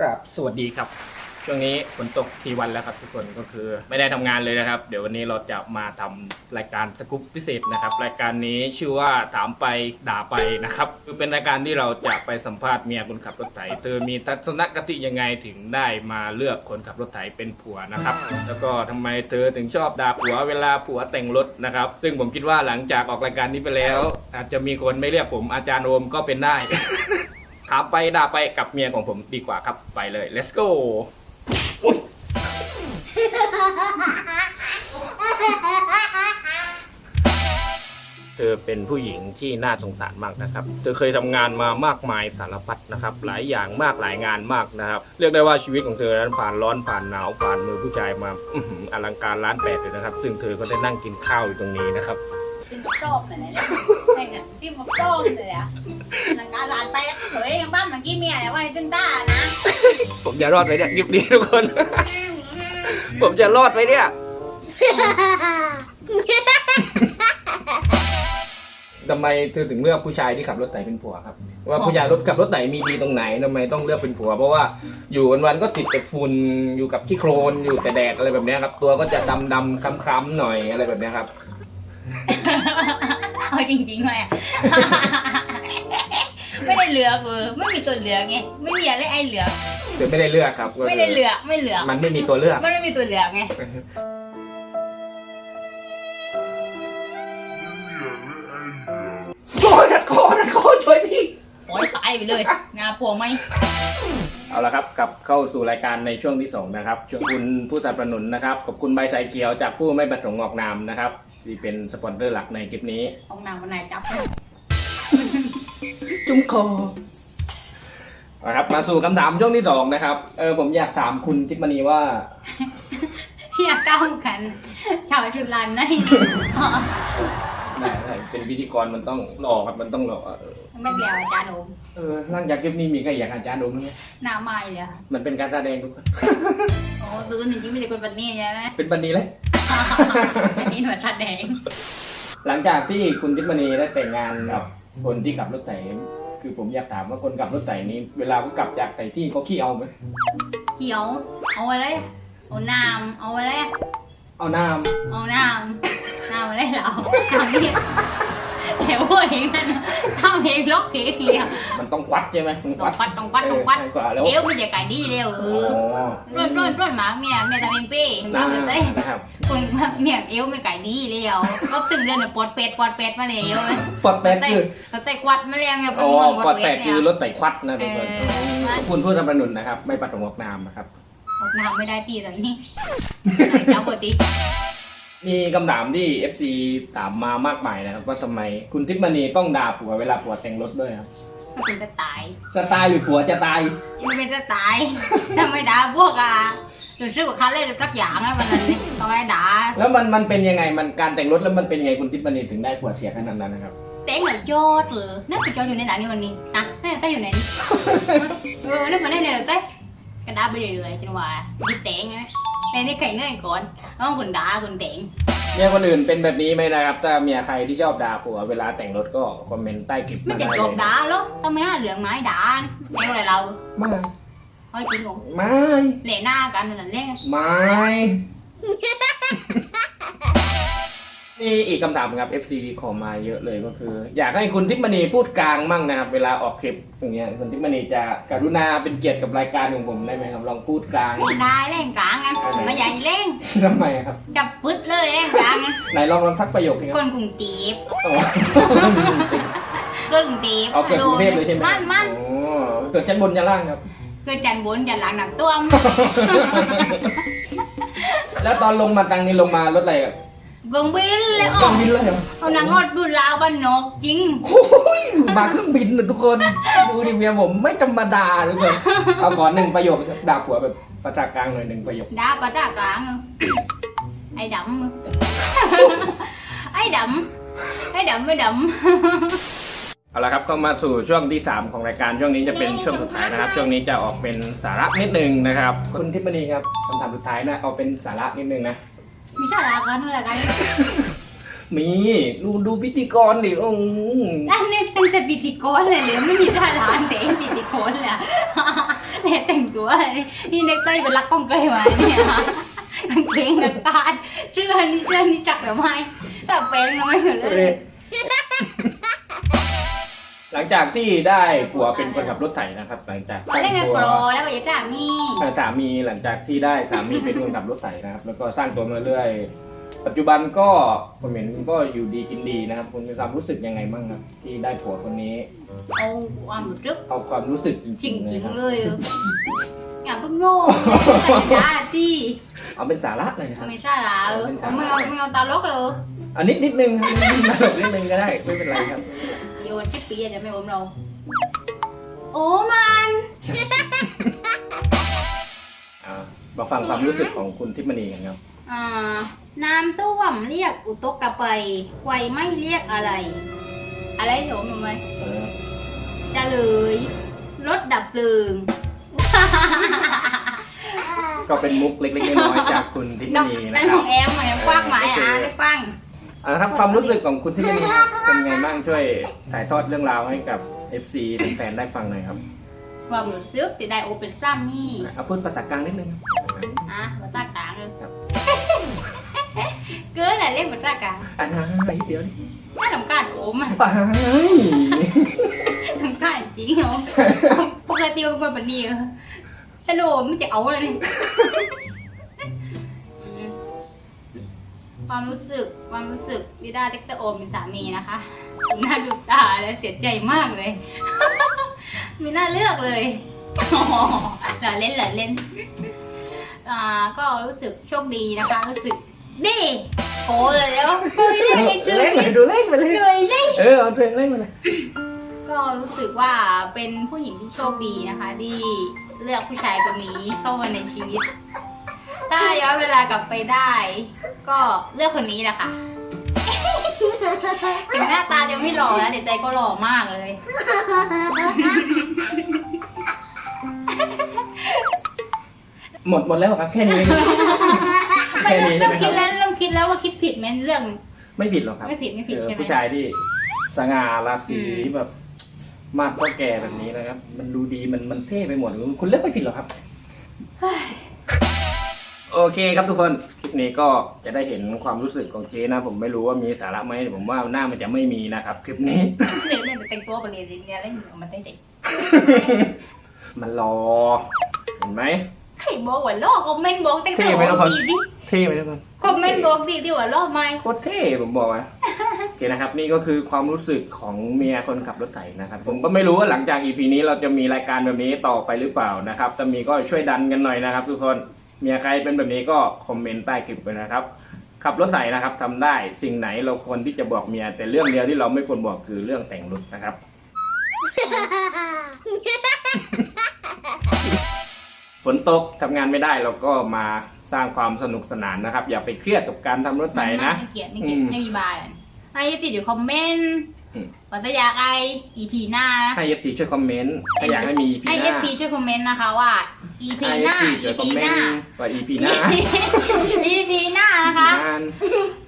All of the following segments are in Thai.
ครับสวัสดีครับ ช่วงนี้ฝนตกทีวันแล้วครับ ทุกคนก็คือไม่ได้ทำงานเลยนะครับ เดี๋ยววันนี้เราจะมาทำรายการสกู๊ปพิเศษนะครับ รายการนี้ชื่อว่าถามไปด่าไปนะครับคือเป็นรายการที่เราจะไปสัมภาษณ์เมียคนขับรถไถเธอมีทัศนคติยังไงถึงได้มาเลือกคนขับรถไถเป็นผัวนะครับ แล้วก็ทำไมเธอถึงชอบด่าผัวเวลาผัวแต่งรถนะครับ ซึ่งผมคิดว่าหลังจากออกรายการนี้ไปแล้ว อาจจะมีคนไม่เรียกผมอาจารย์โอมก็เป็นได้ามไปด่าไปกับเมียของผมดีกว่าครับไปเลย let's go เธอเป็นผู้หญิงที่น่าสงสารมากนะครับ เธอเคยทำงานมามากมายสารพัดนะครับ หลายอย่างมากหลายงานมากนะครับ เรียกได้ว่าชีวิตของเธอนั้นผ่านร้อนผ่านหนาวผ่านมือผู้ชายมาอลังการล้านแปดเลยนะครับ ซึ่งเธอก็ได้นั่งกินข้าวอยู่ตรงนี้นะครับจิ้มกับโจ้มเลย จิ้มกับโจ้มเลยอะหลังการหลานไปเฮ้ยยังบ้านเมื่อกี้เมียเนี่ยว่าให้ตึ้งด้านะผมจะรอดไหมเนี่ยคลิปนี้ทุกคน ผมจะรอดไหมเนี่ยทำไมเธอถึงเลือกผู้ชายที่ขับรถไถเป็นผัวครับ ว่าผู้ชายรถขับรถไถมีดีตรงไหนทำไมต้องเลือกเป็นผัว เพราะว่าอยู่วันๆก็ติดแต่ฝุ่นอยู่กับขี้โคลนอยู่แต่แดดอะไรแบบเนี้ยครับ ตัวก็จะดำดำๆคล้ำๆหน่อยอะไรแบบเนี้ยครับ เอาจริงๆเลยอะไม่ได้เหลือกเออไม่มีตัวเหลือกไงไม่มีอะไรไอ้เหลือกเธอไม่ได้เลือกครับก็คือไม่ได้เหลือกไม่เหลือกมันไม่มีตัวเลือก มันไม่มีตัวเหลือกไงโคตรโคตรโคตรช่วยพี่โอ้ยตายไปเลยงาพวงไหมเอาละครับกลับเข้าสู่รายการในช่วงที่สองนะครับช่วงคุณผู้สนับสนุนนะครับขอบคุณใบสายเขียวจากผู้ไม่ประสงค์ออกนามนะครับ ที่เป็นสปอนเซอร์หลักในคลิปนี้ ห้องน้ำวันไหนจับจุ้มคอนะครับ มาสู่คำถามช่วงที่สองนะครับ เออผมอยากถามคุณทิพมณีว่า อยากก้าวกัน ชาวชุดลานในไหนไหนเป็นพิธีกรมันต้องหล่อครับมันต้องหล่อเออไม่เดียวอาจารย์โอมเออหลังจากคลิปนี้มีใครอยากอาจารย์ดูไหมหน้าไม้เลยอะมันเป็นการแสดงทุกคน โอ้ซื้อจริงๆไม่ใช่คนแบบนี้ใช่ไหมเป็นบันนี้เลย อันนี้หนวดทัดแดง หลังจากที่คุณทิพมณีได้แต่งงานกับคนที่ขับรถไถคือผมอยากถามว่าคนขับรถไถนี้เวลาเขากลับจากไถที่เขาขี้เอาไหมเขียว เอาอะไรเอาน้ำเอาอะไรเอาน้เอาน้ำน้ำอะไรเราน้ำนี่ แต่พวกเองนั่นทำเองล็อกเองเลยอะำมันต้องควัดใช่ไหมมันต้องปัดต้องปัดต้องปัดเใช่กว่าแล้วเดี๋ยวมันจะไก่ดีเร็วเออ๋ออร่วนร่วนร่วนหมาเมียเมียทำเองเป้เมียเต้นะครับคนเมียเอวไม่ไก่ดีเร็วก็ตึงเรื่องปอดเป็ดปอดเป็ดมาเร็วปอดแปดคือเราเตะกวัดมาเร็วไงอ๋อม้วนปอดเป็แปดดเนี่คืยอรถไถควัดนะทุกคนเออขอบคุณผู้สนับสนุนนะครับ ไม่ปัดตรงออกนามนะครับ ออกน้ำไม่ได้ตีตอนนี้เจ้าปกติ มีคำถามที่ FC ถามมามากมายนะครับ ว่าทำไมคุณทิพมณีต้องด่าผัวเวลาผัวแต่งรถด้วยครับถ้าคุณจะตาย จะตายหรือผัวจะตาย มันเป็นจะตาย ถ้าไม่ด่าพวกอะรู้สึกว่าเขาเล่นสักอย่างแล้วมันนั้นนี่ต้องให้ด่าแล้วมันมันเป็นยังไงมันการแต่งรถแล้วมันเป็นยังไงคุณทิพมณีถึงได้ผัวเสียขนาดนั้นนะครับเต้นเหมือนยอดหรือนั่นเป็นยอดอยู่ในหนังนี่วันนี้นะนั่นเต้นอยู่ไหนนี่เออนั่นมาเล่นในเราเต้นกระดาษไปเรื่อยๆจนว่ายิบเตงไง แต่นี่ไข่เนื่อยก่อนต้องคุณด่าคุณเตงเมียคนอื่นเป็นแบบนี้ไหมนะครับ ถ้าเมียใครที่ชอบด่าผัวเวลาแต่งรถก็คอมเมนต์ใต้คลิปไม่มาจะได้จเลบยด่าหรอกต้องไม่ห้าเหลืองไม้ด่าแนวอะไรเราไม่เฮ้ยจริงเหรอไม่เหล่หน้ากันนั่นแหละไม่ นี่อีกคำถามครับ FC ขอมาเยอะเลยก็คือ อยากให้คุณทิพมณีพูดกลางมั่งนะครับ เวลาออกคลิปอย่างเงี้ยคุณทิพมณีจะกรุณาเป็นเกียรติกับรายการของผมได้ไหมครับ ลองพูดกลางพูดได้แรงกลางไงไม่ใหญ่เล่งทำไมครับจับปึ๊ดเลยแรงกลางไงไหนลองลองทักประโยคนี้คครับนกรุงจีบอ๋อคนกรุงจีบเอาเกิดกรุงเทพเลยใช่ไหมมันมันโอ้เกิดชั้นบนชั้นล่างครับเกิดจันทร์บนจันทร์หลังหนักต้วมแล้วตอนลงมาตังนี้ลงมารถอะไรครับ เบิ่งบินเลยเคอ๋รื่อองบินเลยเหรอเอาหนังรถดูลาวบ้านนอกจริง โอ้ยมาเครื่องบินนะทุกคนดูดิเมียผมไม่ธรรมดาทุกคนเอาขอหนึ่งประโยคด่าผัวแบบภาษากลางหน่อยหนึ่งประโยค đá bà ra cạn ai đậm ai đậm ai đậm mới đậm เอาละครับก็มาสู่ช่วงที่3ของรายการช่วงนี้จะเป็นช่วงสุดท้ายนะครับ ช่วงนี้จะออกเป็นสาระนิดนึงนะครับ คุณทิพย์มณีครับคำถามสุดท้ายนะเอาเป็นสาระนิดนึงนะ มีสาระกันเท่าไหร่มีดูดูพิธีกรดิโอ้โหอันนี้เป็นแต่พิธีกรเลยหรือไม่มีสาระแต่พิธีกรเลยแต่แต่งตัวนี่เด็กเต้ยเป็นรักกล้องเกยมาเนี่ยกางเกงกางตาดเสื้อนี่เสื้อนี่จักแบบไม่แต่แปลงน้อยเลย หลังจากที่ได้ผัวเป็นคนขับรถไถนะครับ หลังจากมาเล่นกันโปรแล้วก็อย่าจ่ามีเอ่อสามีหลังจากที่ได้สามีเป็นคนขับรถไถนะครับ แล้วก็สร้างตัวมาเรื่อยปัจจุบันก็ผมเห็นก็อยู่ดีกินดีนะครับ คุณมีความรู้สึกยังไงบ้างครับ ที่ได้ผัวคนนี้เอาความรู้สึกเอาความรู้สึกจจริริงงๆจเลริยงครับเลยอย่าเพิ่งโง่จ้าที่เอาเป็นสาระเลยนะครับ ไม่ใช่ละเออไม่เอาไม่เอาตาลกเลยอันนิดนิดนึงครับนิดนิดนึงก็ได้ไม่เป็นไรครับ โยนชิปปี้จะไม่อมเรา โอ้มัน อ่ามาฟังความรู้สึกของคุณทิพมณีกันครับอ่า น้ำท่วมเรียกอุตกะไปไฟไม่เรียกอะไร อะไรโถมไหมเออจะเลยรถดับเพลิง ก็เป็นมุกเล็กๆน้อยๆจากคุณทิพน้องณีนั่นะนคขรัอบ งแอมแอมกว้างหมายอะได้กว้างเอาละครับความรู้สึกของคุณทิพมณีครับเป็นไงบ้างช่วยถ่ายทอดเรื่องราวให้กับ FC แฟนๆได้ฟังหน่อยครับความรู้สึกที่ได้โอเป็นซ้ำนี่เอาพูดภาษากลางนิดนึงอะภาษากลางเลยครับเกินอะไรเล่นภาษากลางอ่าเดี๋ยวดิน่าทำการโอมอะไปทำการจริงเหรอปกติเป็นคนแบบนี้เหรอถ้าโดนมันจะเอาอะไร ความรู้สึกความรู้สึกวิดาเด็กตะโอมเป็นสามีนะคะน่าดูตาและเสียใจมากเลย มีน่าเลือกเลยอ๋อหล่อเล่นหล่อเล่นอ่าก็รู้สึกโชคดีนะคะ รู้สึกดีโอ้เลยแล้วเฮ้ยเล่นไอ้ชื่อเล่นนี้เลยดูเล่นไปเลยเลยเล่นเออเอาเพลงเล่นมาเลยก็รู้สึกว่าเป็นผู้หญิงที่โชคดีนะคะ ที่เลือกผู้ชายคนนี้เข้ามาในชีวิต ถ้าย้อนเวลากลับไปได้ ก็เลือกคนนี้แหละค่ะถึงหน้าตาจะไม่หล่อนะแต่ใจก็หล่อมากเลย หมดหมดแล้วครับแค่นี้ไม่แค่นี้ใช่เริ่ไหมมคคิรัดบ แล้วเริ่มคิดแล้วว่าคิดผิดไหมเรื่อง ไม่ผิดหรอกครับไม่ผิดไม่ผิดเออใช่ไหม ผู้ชายที่สง่าราศีอืมแบบมากก็แก่แบบนี้นะครับ มันดูดีมันมันเท่ไปหมดคุณเลือกไม่ผิดหรอกครับ เฮ้ย โอเคครับทุกคนคลิปนี้ก็จะได้เห็นความรู้สึกของเจ๊นะ ผมไม่รู้ว่ามีสาระไหมผมว่าหน้ามันจะไม่มีนะครับ คลิปนี้ เด็กเนี่ยแต่งตัวไปเรียนเนี่ยแล้วอยู่มันได้เด็กมันรอเห็นไหมใครบอกว่าลอกคอมเมนต์บอกแต่งเท่ตัวไหมทุกคนดีดิเท่ไหมทุกคนคอมเมนต์บอกดีดีว่าลอกไหมโคตรเท่ผมบอกว่าโอเคนะครับ นี่ก็คือความรู้สึกของเมียคนขับรถไถนะครับ ผมก็ไม่รู้ว่าหลังจาก EP นี้เราจะมีรายการแบบนี้ต่อไปหรือเปล่านะครับถ้ามีก็ช่วยดันกันหน่อยนะครับ ทุกคน เมียใครเป็นแบบนี้ก็คอมเมนต์ใต้คลิปไปนะครับ ขับรถไถนะครับทำได้สิ่งไหนเราควรที่จะบอกเมีย แต่เรื่องเดียวที่เราไม่ควรบอกคือเรื่องแต่งรถนะครับ ฝนตกทำงานไม่ได้เราก็มาสร้างความสนุกสนานนะครับ อย่าไปเครียดกับการทำรถไถนะไม่เกลียดไม่เกลียดอืมไม่มีบายไอ้ติดอยู่คอมเมนต์ อืมปัตยากไอ EP หน้าให้ FC ช่วยคอมเมนต์ถ้าอยากให้มี EP ให้ หน้า FP ช่วยคอมเมนต์นะคะว่า EP ให้ หน้า FC ช่วยคอ EP มเมหนน้า ต์ว่า EP หน้า EP หน้านะคะงาน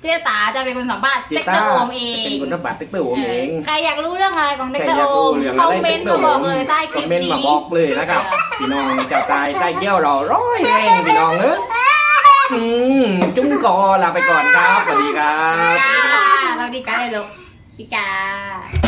เจ๊ตาจะเป็นคนสัมภาษณ์เจเต็กเตต้าอร์โอมเองเป็นคนรับบัตรเต็กเตอร์โอมเองใครอยากรู้เรื่องอะไรของเต็กใครเตออยากร์โอรู้มเรื่องคอะอมไรเมนต์มาบอกเลยใต้คคลิอปมเมนต์นี้มาบอกเลยนะครับพี่น้องเจ้าตายใต้เกี้ยวเราร้อยแรงพี่น้องเอ้ยอืมจุ้งกอลาไปก่อนครับสวัสดีครับเราดีกันเลยลูก ดีกา